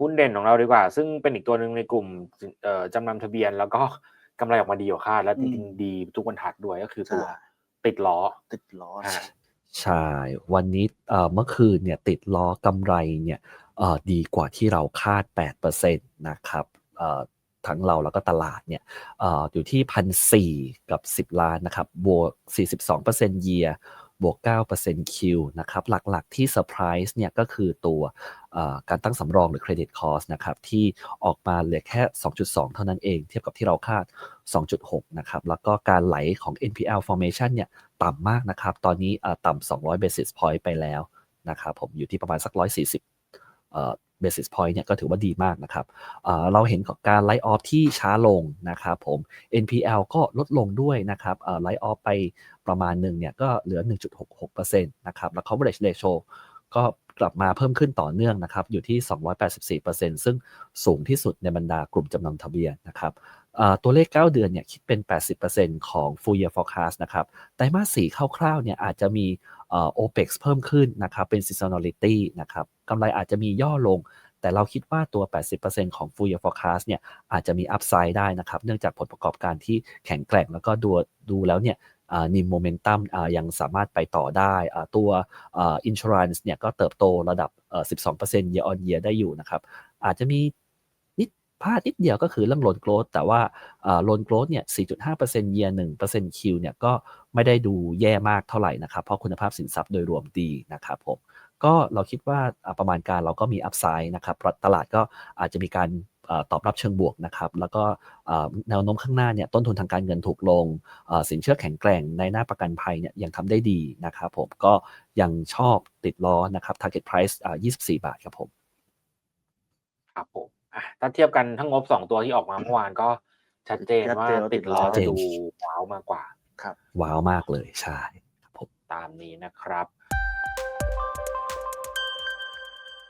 หุ้นเด่นของเราดีกว่า ซึ่งเป็นอีกตัวหนึ่งในกลุ่มเอ่อจำนำทะเบียน แล้วก็กำไรออกมาดีกว่าคาดและจริงๆดีทุกบรรทัดด้วยก็คือตัวใช่ติดล้อติดล้ออ่าใช่ วันนี้เอ่อเมื่อคืนเนี่ยติดล้อกำไรเนี่ยเอ่อดีกว่าที่เราคาด 8%นะครับเอ่อทั้งเราแล้วก็ตลาดเนี่ยเอ่ออยู่ที่พันสกับ 10 ล้านนะครับบวก 42% year บวก 9% Q นะครับ หลักๆที่เซอร์ไพรส์เนี่ยก็คือตัวการตั้งสำรองหรือเครดิตคอสนะครับที่ออกมาเหลือแค่ 2.2 เท่านั้นเอง เทียบกับที่เราคาด 2.6 นะครับ แล้วก็การไหลของ NPL formation เนี่ยต่ำมากนะครับ ตอนนี้ต่ำ 200 basis point ไปแล้วนะครับผมอยู่ที่ประมาณสัก 140 basis point เนี่ยก็ถือว่าดีมากนะครับเราเห็นการไล h ์ออฟที่ช้าลงนะครับผม NPL ก็ลดลงด้วยนะครับไล h ์ออฟไปประมาณหนึ่งเนี่ยก็เหลือ 1.66%นะครับแล้ว coverage ratio ก็กลับมาเพิ่มขึ้นต่อเนื่องนะครับอยู่ที่ 284%ซึ่งสูงที่สุดในบรรดากลุ่มจำนำทะเบียนนะครับตัวเลข 9 เดือนเนี่ยคิดเป็น 80%ของ full year forecast นะครับไตรมาส4คร่าวๆเนี่ยอาจจะมีเอ่อ OPEX เพิ่มขึ้นนะครับเป็น seasonality นะครับ กำไรอาจจะมีย่อลง แต่เราคิดว่าตัว 80%ของ full year forecast เนี่ยอาจจะมี upside ได้นะครับ เนื่องจากผลประกอบการที่แข็งแกร่งแล้วก็ดูดูแล้วเนี่ยนิมโมเมนตัมยังสามารถไปต่อได้ตัวอ่า insurance เนี่ยก็เติบโตระดับ 12% year on year ได้อยู่นะครับ อาจจะมีนิดพลาดนิดเดียวก็คือเรื่อง loan growth แต่ว่าอ่า loan growth เนี่ย 4.5% year 1% Q เนี่ยก็ไม่ได้ดูแย่มากเท่าไหร่นะครับ เพราะคุณภาพสินทรัพย์โดยรวมดีนะครับผม ก็เราคิดว่าอ่าประมาณการเราก็มีอัพไซด์นะครับตลาดก็อาจจะมีการเอ่อตอบรับเชิงบวกนะครับ แล้วก็เอ่อแนวโน้มข้างหน้าเนี่ยต้นทุนทางการเงินถูกลงเอ่อสินเชื่อแข็งแกร่งในหน้าประกันภัยเนี่ยยังทำได้ดีนะครับผมก็ยังชอบติดล้อนะครับ target price อ่า24 บาทครับผม ครับผมอะถ้าเทียบกันทั้งงบสองตัวที่ออกมาเมื่อวานก็ชัดเจนว่าติดล้อจะดูว้าวมากกว่า ครับ ว้าวมากเลยใช่ครับผมตามนี้นะครับ